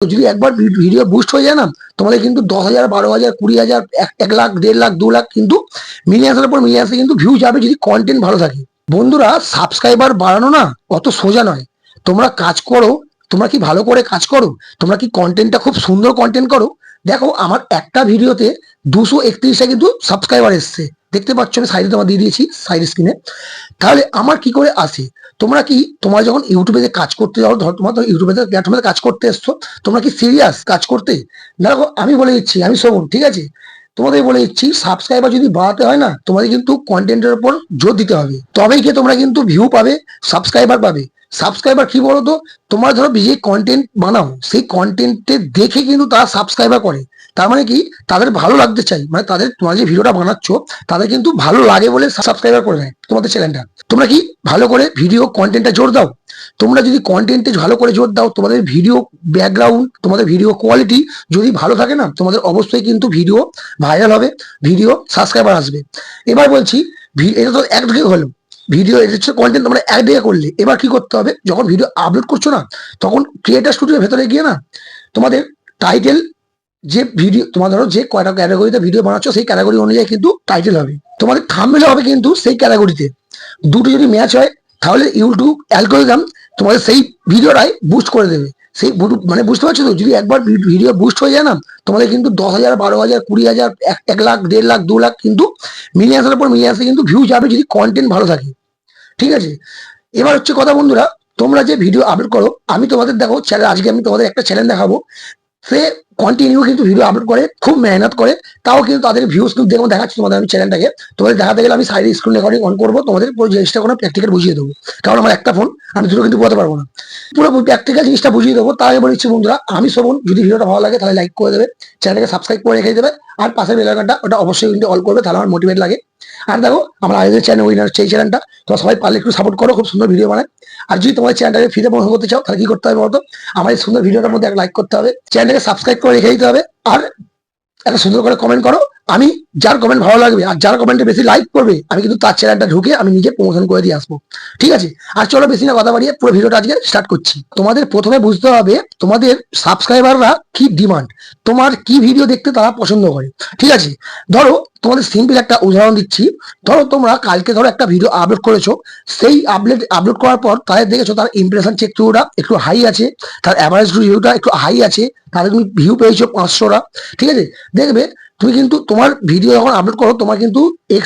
যদি একবার video boost হয়ে যায় না, তোমাদের কিন্তু দশ হাজার, বারো হাজার, কুড়ি হাজার, এক লাখ, দেড় লাখ, দু লাখ কিন্তু মিলিয়ে আসার পর মিলিয়ে আসে কিন্তু ভিউ যাবে যদি কন্টেন্ট ভালো থাকে। বন্ধুরা সাবস্ক্রাইবার বাড়ানো না অত সোজা নয়। তোমরা কাজ করো, তোমরা কি ভালো করে কাজ করো, তোমরা কি কন্টেন্টটা খুব সুন্দর কন্টেন্ট করো? দেখো, আমার একটা ভিডিওতে দুশো একত্রিশটা কিন্তু সাবস্ক্রাইবার এসছে। দেখতে পাচ্ছ, আমি সাইডে তোমার দিয়ে দিয়েছি সাইড স্ক্রিনে তাহলে আমার কি করে আসে? তোমরা কি, তোমরা যখন ইউটিউবে কাজ করতে যাও, ধর তোমার ইউটিউবে প্ল্যাটফর্মে কাজ করতে এসছো, তোমরা কি সিরিয়াস কাজ করতে? দেখো, আমি বলে দিচ্ছি, আমি শোভন ঠিক আছে? তোমাদের বলে দিচ্ছি সাবস্ক্রাইবার যদি বাড়াতে হয় না, তোমাদের কিন্তু কন্টেন্টের উপর জোর দিতে হবে। তবেই কি তোমরা কিন্তু ভিউ পাবে সাবস্ক্রাইবার পাবে। সাবস্ক্রাইবার কি বলতো? তোমরা ধরো, যে কন্টেন্ট বানাও, সেই কন্টেন্টে দেখে কিন্তু তারা সাবস্ক্রাইবার করে। তার মানে কি? তাদের ভালো লাগতে চাই। মানে তাদের তোমরা যে ভিডিওটা বানাচ্ছ, তাদের কিন্তু ভালো লাগে বলে সাবস্ক্রাইবার করে নেয় তোমাদের চ্যানেলটা তোমরা কি ভালো করে ভিডিও কন্টেন্টটা জোর দাও? তোমরা যদি কন্টেন্টে ভালো করে জোর দাও, তোমাদের ভিডিও ব্যাকগ্রাউন্ড তোমাদের ভিডিও কোয়ালিটি যদি ভালো থাকে না, তোমাদের অবশ্যই কিন্তু ভিডিও ভাইরাল হবে ভিডিও সাবস্ক্রাইবার আসবে। এবার বলছি এটা তো একদিকে হলো। ভিডিও হচ্ছে কন্টেন্ট তোমরা একদিকে করলে। এবার কি করতে হবে? যখন ভিডিও আপলোড করছ না, তখন ক্রিয়েটার স্টুডিওর ভেতরে গিয়ে না, তোমাদের টাইটেল যে ভিডিও তোমার ধরো যে কয়টা ক্যাটাগরিতে ভিডিও বানাচ্ছ, সেই ক্যাটাগরি অনুযায়ী কিন্তু টাইটেল হবে। তোমাদের থাম্বনেল হবে কিন্তু সেই ক্যাটাগরিতে দুটো যদি ম্যাচ হয়, তাহলে ইউটিউব অ্যালগোরিদম তোমাদের সেই ভিডিওটাই বুস্ট করে দেবে। সেই মানে বুঝতে পারছ তো? যদি একবার ভিডিও বুস্ট হয়ে যায় না, তোমাদের কিন্তু দশ হাজার, বারো হাজার, কুড়ি হাজার, এক লাখ, দেড় লাখ, দু লাখ কিন্তু মিলিয়ে আসার পর মিলিয়ে আসে কিন্তু ভিউ যাবে যদি কন্টেন্ট ভালো থাকে। ঠিক আছে? এবার হচ্ছে কথা বন্ধুরা, তোমরা যে ভিডিও আপলোড করো, আমি তোমাদের দেখো চ্যানেল আজকে আমি তোমাদের একটা চ্যানেল দেখাবো। সে কন্টিনিউ কিন্তু ভিডিও আপলোড করে, খুব মেহনত করে, তাও কিন্তু তাদের ভিউজ কিন্তু দেখো দেখাচ্ছি তোমাদের আমি চ্যানেলটাকে তোমাদের দেখাতে গেলে আমি সাইডে স্ক্রিন রেকর্ডিং অন করব, তোমাদের পুরো জিনিসটা কোনো প্র্যাকটিক্যাল বুঝিয়ে দেবো। কারণ আমার একটা ফোন আমি দুটো কিন্তু বোঝাতে পারব না। পুরো প্র্যাকটিক্যাল জিনিসটা বুঝিয়ে দেবো, তাই বলে ইচ্ছে বন্ধুরা, আমি শোভন, যদি ভিডিওটা ভালো লাগে তাহলে লাইক করে দেবে চ্যানেলকে সাবস্ক্রাইব করে রেখে দেবে, আর পাশের বেলাকানটা ওটা অবশ্যই কিন্তু অল করবে, তাহলে আমার মোটিভেট লাগে। আর দেখো, আমার আগের চ্যানেল উইনার সেই চ্যানেলটা তোমরা সবাই পারলে একটু সাপোর্ট করো, খুব সুন্দর ভিডিও বানায়। আর যদি তোমার চ্যানেলটাকে ফ্রিতে বন্ধ করতে চাও, তাহলে কি করতে হবে বলতো? আমার এই সুন্দর ভিডিওটার মধ্যে একটা লাইক করতে হবে। চ্যানেলটাকে সাবস্ক্রাইব করে রেখে দিতে হবে। আর একটা সুন্দর করে কমেন্ট করো। আমি যার কমেন্ট ভালো লাগবে আর যার কমেন্টে বেশি লাইক করবে, আমি কিন্তু তার চ্যানেলটা ঢুকে আমি নিজে প্রমোশন করে দিয়ে আসব। ঠিক আছে? আর চলো বেশি না কথা বাড়িয়ে পুরো ভিডিওটা আজকে স্টার্ট করছি। তোমাদের প্রথমে বুঝতে হবে তোমাদের সাবস্ক্রাইবাররা কি ডিমান্ড তোমার কি ভিডিও দেখতে তারা পছন্দ করে? ঠিক আছে? ধরো তোমাদের সিম্পল একটা উদাহরণ দিচ্ছি। ধরো তোমরা কালকে ধরো একটা ভিডিও আপলোড করেছ। সেই আপলোড আপলোড করার পর তাদের দেখেছ তার ইমপ্রেশন চেক টুটা একটু হাই আছে, তার অ্যাভারেজ ভিউটা একটু হাই আছে, তাহলে তুমি ভিউ পেয়েছ পাঁচশোটা ঠিক আছে? দেখবে তুমি কিন্তু তোমার ভিডিও যখন আপলোড করো, তোমার কিন্তু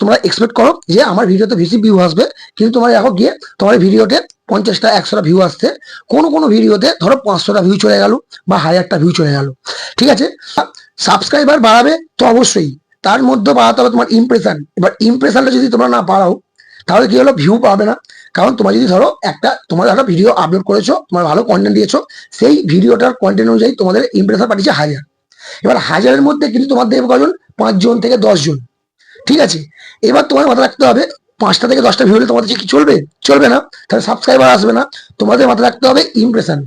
তোমরা এক্সপেক্ট করো যে আমার ভিডিওতে বেশি ভিউ আসবে। কিন্তু তোমার এখন গিয়ে তোমার ভিডিওতে পঞ্চাশটা একশোটা ভিউ আসছে। কোনো কোনো ভিডিওতে ধরো পাঁচশোটা ভিউ চলে গেল বা হাজারটা ভিউ চলে গেল। ঠিক আছে? সাবস্ক্রাইবার বাড়াবে তো অবশ্যই। তার মধ্যে বাড়াতে হবে তোমার ইমপ্রেশন এবার ইমপ্রেশনটা যদি তোমরা না বাড়াও, তাহলে কি হলো? ভিউ পাবে না। কারণ তোমার যদি ধরো একটা, তোমার একটা ভিডিও আপলোড করেছ, তোমার ভালো কন্টেন্ট দিয়েছ, সেই ভিডিওটার কন্টেন্ট অনুযায়ী তোমাদের ইমপ্রেশন পাঠিয়েছে হাজার। এবার হাজারের মধ্যে কিন্তু তোমার দেবে কজন? পাঁচজন থেকে দশজন। ঠিক আছে? এবার তোমার মাথায় রাখতে হবে, পাঁচটা থেকে দশটা ভিউ হলে তোমাদের কি চলবে? চলবে না। তাহলে সাবস্ক্রাইবার আসবে না। তোমাদের মাথায় রাখতে হবে ইমপ্রেশন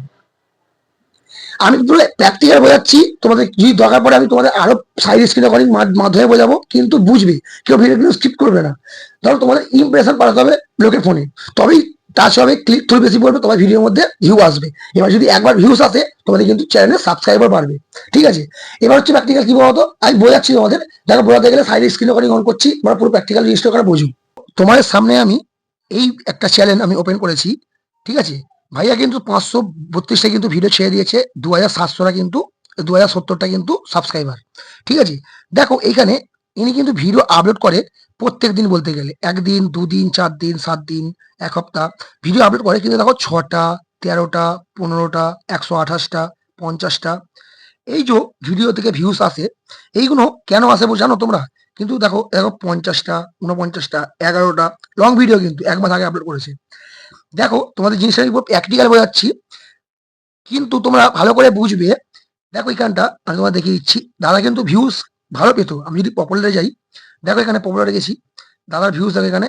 আমি পুরো প্র্যাকটিক্যাল বোঝাচ্ছি। তোমাদের যদি দরকার পড়ে আমি তোমাদের আরও সাইড স্ক্রিন রেকর্ডিং মাধ্যমে বোঝাবো, কিন্তু বুঝবে, কেউ ভিডিও কিন্তু স্কিপ করবে না। ধরো তোমাদের ইমপ্রেশন পাঠাতে হবে লোকের ফোনে তবেই টাচ হবে ক্লিক থ্রু বেশি পড়বে তোমার ভিডিওর মধ্যে ভিউ আসবে। এবার যদি একবার ভিউস আসে, তোমাদের কিন্তু চ্যানেলে সাবস্ক্রাইবার বাড়বে। ঠিক আছে? এবার হচ্ছে প্র্যাকটিক্যাল কি বলতো? আমি বোঝাচ্ছি তোমাদের। দেখো, বোঝাতে গেলে সাইড স্ক্রিন রেকর্ডিং অন করছি আমরা পুরো প্র্যাকটিক্যাল জিনিসটা করে বুঝুন তোমাদের সামনে আমি এই একটা চ্যানেল আমি ওপেন করেছি। ঠিক আছে? ভাইয়া কিন্তু পাঁচশো বত্রিশটা কিন্তু ভিডিও ছেড়ে দিয়েছে দু হাজার সাতশোটা কিন্তু দু হাজার সত্তরটা কিন্তু সাবস্ক্রাইবার ঠিক আছে? দেখো, এখানে ইনি কিন্তু ভিডিও আপলোড করে প্রত্যেক দিন বলতে গেলে, একদিন, দুদিন চার দিন সাত দিন এক সপ্তাহ। ভিডিও আপলোড করে কিন্তু দেখো ছটা, তেরোটা, পনেরোটা, একশো আঠাশটা, পঞ্চাশটা। এই যে ভিডিও থেকে ভিউস আসে, এইগুলো কেন আসে জানো তোমরা? কিন্তু দেখো দেখো পঞ্চাশটা উনপঞ্চাশটা এগারোটা লং ভিডিও কিন্তু এক মাস আগে আপলোড করেছে। দেখো, তোমাদের জিনিসটা আমি প্র্যাকটিক্যাল বোঝাচ্ছি। কিন্তু তোমরা ভালো করে বুঝবে। দেখো এখানটা, আমি তোমার দেখিয়ে দিচ্ছি। দাদা কিন্তু ভিউজ ভালো পেতো। আমি যদি পপুলারে যাই, দেখো এখানে পপুলারে গেছি। দাদার ভিউজ দেখো এখানে,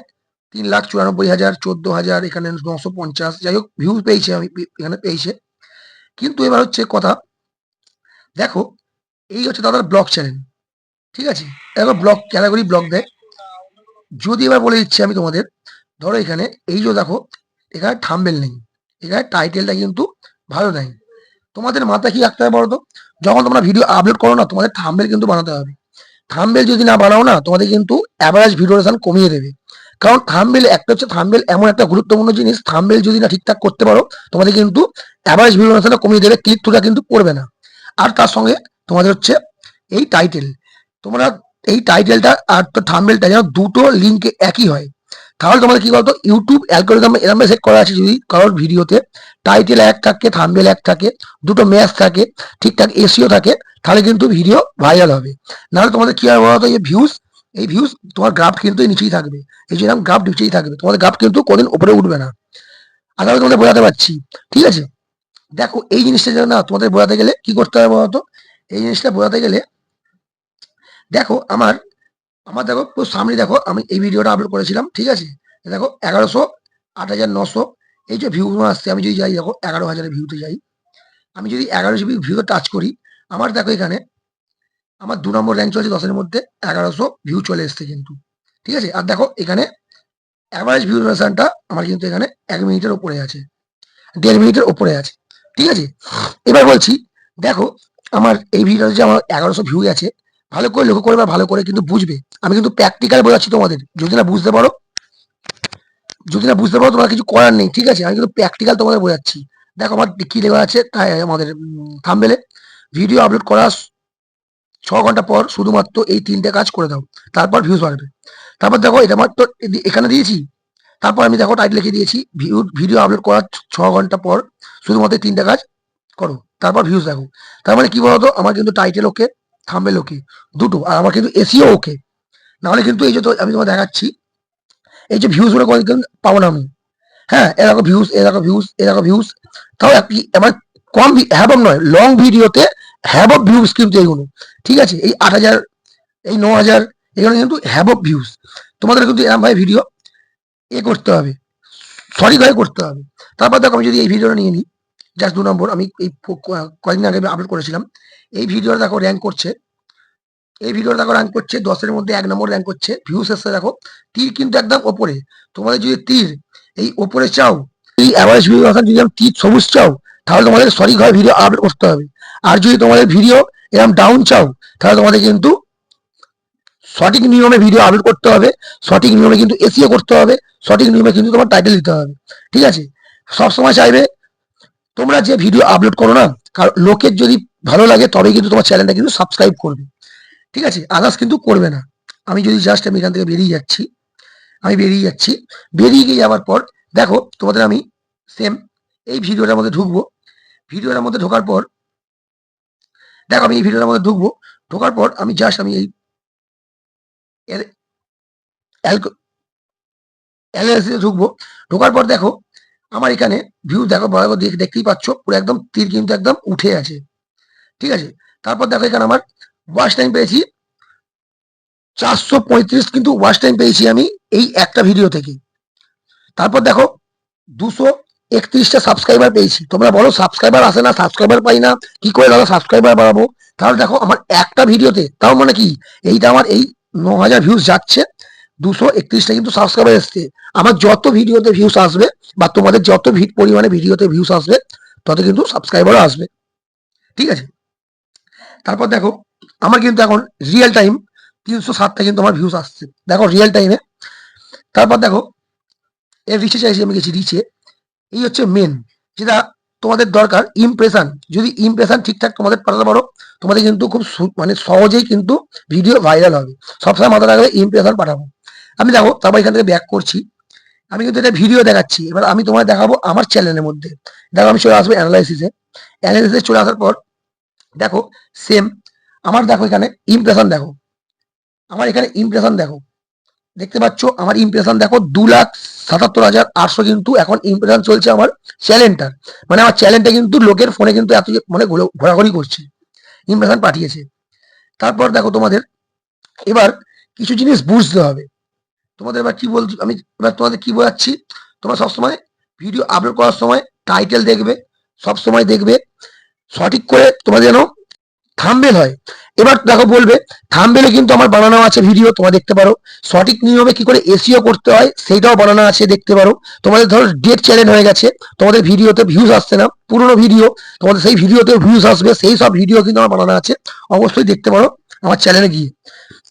তিন লাখ চুরানব্বই হাজার, চোদ্দ হাজার, এখানে নশো পঞ্চাশ। যাই হোক ভিউজ পেয়েছে আমি এখানে পেয়েছে। কিন্তু এবার হচ্ছে কথা, দেখো, এই হচ্ছে দাদার ব্লগ চ্যানেল ঠিক আছে? দেখো ব্লগ ক্যাটাগরি ব্লগ দেয়। যদি এবার বলে দিচ্ছি আমি তোমাদের, ধরো এখানে, এই যে দেখো এখানে থাম্বেল নেই। এখানে টাইটেলটা কিন্তু ভালো নেই। তোমাদের মাথায় কি রাখতে হবে বলো তো যখন তোমরা ভিডিও আপলোড করো না, তোমাদের থাম্বেল কিন্তু বানাতে হবে। থাম্বেল যদি না বানাও না, তোমাদের কিন্তু অ্যাভারেজ ভিডিওরেশন কমিয়ে দেবে। কারণ থাম্বেল একটা হচ্ছে থাম্বেল এমন একটা গুরুত্বপূর্ণ জিনিস, থাম্বেল যদি না ঠিকঠাক করতে পারো, তোমাদের কিন্তু অ্যাভারেজ ভিডিওরেশনটা কমিয়ে দেবে ক্লিক থ্রুটা কিন্তু পড়বে না। আর তার সঙ্গে তোমাদের হচ্ছে এই টাইটেল তোমরা এই টাইটেলটা আর তো থাম্বেলটা যেন দুটো লিঙ্কে একই হয়। তাহলে তোমাদের কি বলতো? ইউটিউব অ্যালগোরিদম এরকম সেট করা আছে যদি কারোর ভিডিওতে টাইটেল এক থাকে থাম্বেল এক থাকে, দুটো ম্যাচ থাকে, ঠিকঠাক এসিও থাকে, তাহলে কিন্তু ভিডিও ভাইরাল হবে। নাহলে তোমাদের কি হবে বলতো? এই ভিউজ এই ভিউজ তোমার গ্রাফ কিন্তু নিচেই থাকবে। এই যে গ্রাফ নিচেই থাকবে। তোমাদের গ্রাফ কিন্তু কোনদিন উপরে উঠবে না। আশা করি তোমাদের বোঝাতে পারছি। ঠিক আছে? দেখো, এই জিনিসটা যেন না তোমাদের বোঝাতে গেলে কি করতে হবে বলতো? এই জিনিসটা বোঝাতে গেলে দেখো, আমার আমার দেখো সামনে দেখো, আমি এই ভিডিওটা আপলোড করেছিলাম, ঠিক আছে? দেখো, এগারোশো, আট হাজার নশো, এই যে ভিউ আসছে, আমি যদি যাই, দেখো, এগারো হাজারের ভিউতে যাই, আমি যদি এগারো জিবি ভিউ টাচ করি, আমার দেখো এখানে, আমার দু নম্বর র্যাঙ্ক চলছে দশের মধ্যে, এগারোশো ভিউ চলে এসছে কিন্তু, ঠিক আছে? আর দেখো, এখানে অ্যাভারেজ ভিউ রেশনটা আমার কিন্তু এখানে এক মিনিটের ওপরে আছে, দেড় মিনিটের ওপরে আছে, ঠিক আছে? এবার বলছি, দেখো, আমার এই ভিডিওতে যে আমার এগারোশো ভিউ আছে ভালো করে লক্ষ্য করবে ভালো করে কিন্তু বুঝবে। আমি কিন্তু প্র্যাকটিক্যাল বোঝাচ্ছি তোমাদের। যদি না বুঝতে পারো, যদি না বুঝতে পারো তোমার কিছু করার নেই, ঠিক আছে? আমি কিন্তু প্র্যাকটিক্যাল তোমাদের বোঝাচ্ছি। দেখো আমার কি লেখা আছে, তাই আমাদের থামবেলে ভিডিও আপলোড করার ছ ঘণ্টা পর শুধুমাত্র এই তিনটে কাজ করে দাও। তারপর ভিউজ বাড়বে। তারপর দেখো এটা এদি- এখানে দিয়েছি। তারপর আমি দেখো টাইটেল লিখে দিয়েছি ভিডিও আপলোড করার ছ ঘণ্টা পর শুধুমাত্র তিনটে কাজ করো। তারপর ভিউজ দেখো। তার মানে কি বলতো? আমার কিন্তু টাইটেল ওকে থাম্বেল ওকে দুটো, আর আমার কিন্তু এসিও ওকে। নাহলে কিন্তু এই যে তো আমি তোমার দেখাচ্ছি, এই যে ভিউজগুলো কোনোদিন পাবো না আমি। হ্যাঁ এরকম ভিউজ এরকম ভিউজ এরকম ভিউজ তাও একই, আমার কম হ্যাবম নয় লং ভিডিওতে হ্যাবব ভিউজ কিন্তু এইগুলো। ঠিক আছে, এই আট হাজার, এই ন হাজার, এগুলো কিন্তু হ্যাবব ভিউজ তোমাদের কিন্তু এরকম ভাই ভিডিও এ করতে হবে। সঠিকভাবে করতে হবে। তারপর দেখো আমি যদি এই ভিডিওটা নিয়ে নিই। জাস্ট দু নম্বর, আমি এই কয়েকদিন আগে আপলোড করেছিলাম। এই ভিডিওটা দেখো র্যাঙ্ক করছে। এই ভিডিওটা দেখো র্যাঙ্ক করছে, দশের মধ্যে এক নম্বর র্যাঙ্ক করছে। ভিউস এসছে দেখো, তীর কিন্তু একদম ওপরে। তোমাদের যদি তীর এই ওপরে চাও, এই অ্যাভারেজ ভিডিও যদি আমি তীর সবুজ চাও, তাহলে তোমাদের সঠিকভাবে ভিডিও আপলোড করতে হবে। আর যদি তোমাদের ভিডিও এরকম ডাউন চাও, তাহলে তোমাদের কিন্তু সঠিক নিয়মে ভিডিও আপলোড করতে হবে। সঠিক নিয়মে কিন্তু এসিও করতে হবে। সঠিক নিয়মে কিন্তু তোমার টাইটেল দিতে হবে। ঠিক আছে? সবসময় চাইবে তোমরা যে ভিডিও আপলোড করো না লোকের যদি ভালো লাগে তবে কিন্তু তোমার চ্যানেলটা কিন্তু সাবস্ক্রাইব করবে। ঠিক আছে? আদার্স কিন্তু করবে না। আমি যদি জাস্ট আমি এখান থেকে বেরিয়ে যাচ্ছি, আমি বেরিয়ে যাচ্ছি, বেরিয়ে গিয়ে যাওয়ার পর, দেখো, তোমাদের আমি সেম এই ভিডিওটার মধ্যে ঢুকবো। ভিডিওটার মধ্যে ঢোকার পর, দেখো, আমি এই ভিডিওটার মধ্যে ঢুকবো। ঢোকার পর আমি জাস্ট আমি এই ঢুকবো। ঢোকার পর দেখো আমার এখানে ভিউ দেখো দেখ- দেখতেই পাচ্ছ, পুরো একদম তীর কিন্তু একদম উঠে আছে। ঠিক আছে? তারপর দেখো এখানে আমার ওয়াচ টাইম পেয়েছি। চারশো পঁয়ত্রিশ কিন্তু ওয়াচ টাইম পেয়েছি আমি এই একটা ভিডিও থেকে। তারপর দেখো, দুশো একত্রিশটা সাবস্ক্রাইবার পেয়েছি। তোমরা বলো সাবস্ক্রাইবার আসে না সাবস্ক্রাইবার পাই না? কি করে দাদা সাবস্ক্রাইবার বাড়াবো? তাহলে দেখো, আমার একটা ভিডিওতে তাও মানে কি? এইটা আমার এই ন হাজার ভিউজ যাচ্ছে। দুশো একত্রিশটা কিন্তু সাবস্ক্রাইবার এসছে। আমার যত ভিডিওতে ভিউস আসবে বা তোমাদের যত ভি- পরিমাণে ভিডিওতে ভিউস আসবে, তত কিন্তু সাবস্ক্রাইবারও আসবে। ঠিক আছে? তারপর দেখো, আমার কিন্তু এখন রিয়েল টাইম তিনশো ষাটটা কিন্তু আমার ভিউস আসছে। দেখো রিয়েল টাইমে তারপর দেখো, এর রিচে চাইছি আমি গেছি রিচে এই হচ্ছে মেন যেটা তোমাদের দরকার ইমপ্রেশন যদি ইমপ্রেশন ঠিকঠাক তোমাদের পাঠাতে পারো, তোমাদের কিন্তু খুব মানে সহজেই কিন্তু ভিডিও ভাইরাল হবে। সবসময় মাথা রাখবে ইমপ্রেশন পাঠাবো। আমি দেখো, তারপর এখান থেকে ব্যাক করছি। আমি কিন্তু এটা ভিডিও দেখাচ্ছি। এবার আমি তোমায় দেখাবো আমার চ্যানেলের মধ্যে। দেখো, আমি চলে আসব অ্যানালাইসিসে অ্যানালাইসিসে চলে আসার পর, দেখো সেম আমার দেখো এখানে ইমপ্রেশন দেখো। আমার এখানে ইমপ্রেশন দেখো। দেখতে পাচ্ছ, আমার ইমপ্রেশন দেখো দু লাখ সাতাত্তর হাজার আটশো কিন্তু এখন ইমপ্রেশন চলছে আমার চ্যানেলটার মানে আমার চ্যানেলটা কিন্তু লোকের ফোনে কিন্তু এত মানে ঘোরা- ঘোরাঘুরি করছে। ইমপ্রেশন পাঠিয়েছে। তারপর দেখো তোমাদের, এবার কিছু জিনিস বুঝতে হবে। তোমাদের এবার কি বলছি আমি এবার তোমাদের কি বোঝাচ্ছি? তোমরা সবসময় ভিডিও আপলোড করার সময় টাইটেল দেখবে, সব সময় দেখবে। সঠিক করে তোমাদের যেন থাম্বেল হয়। এবার দেখো বলবে থাম্বেলে কিন্তু আমার বানানো আছে ভিডিও তোমরা দেখতে পারো। সঠিক নিয়মে কি করে এসিও করতে হয়, সেইটাও বানানো আছে, দেখতে পারো। তোমাদের ধরো ডেট চ্যালেঞ্জ হয়ে গেছে, তোমাদের ভিডিওতে ভিউজ আসছে না, পুরনো ভিডিও তোমাদের সেই ভিডিওতে ভিউজ আসবে, সেই সব ভিডিও কিন্তু আমার বানানো আছে। অবশ্যই দেখতে পারো আমার চ্যানেলে গিয়ে।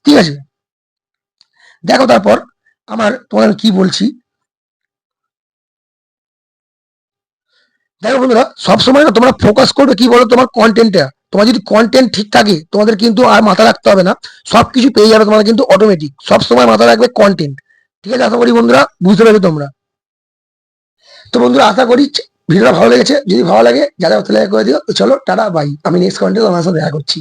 ঠিক আছে? দেখো তারপর আমার তোমাদের কি বলছি? দেখো বন্ধুরা, সবসময় না তোমরা ফোকাস করবে কি বলো তোমার কন্টেন্টটা তোমার যদি কন্টেন্ট ঠিক থাকে, তোমাদের কিন্তু আর মাথা রাখতে হবে না। সবকিছু পেয়ে যাবে তোমাদের কিন্তু অটোমেটিক সব সময় মাথা রাখবে কন্টেন্ট ঠিক আছে, আশা করি বন্ধুরা বুঝতে পারবে তোমরা। তো বন্ধুরা, আশা করি ভিডিওটা ভালো লেগেছে। যদি ভালো লাগে যারা লাইক করে দিও চলো, টাটা বাই আমি নেক্সট কন্টেন্ট তোমার সাথে দেখা করছি।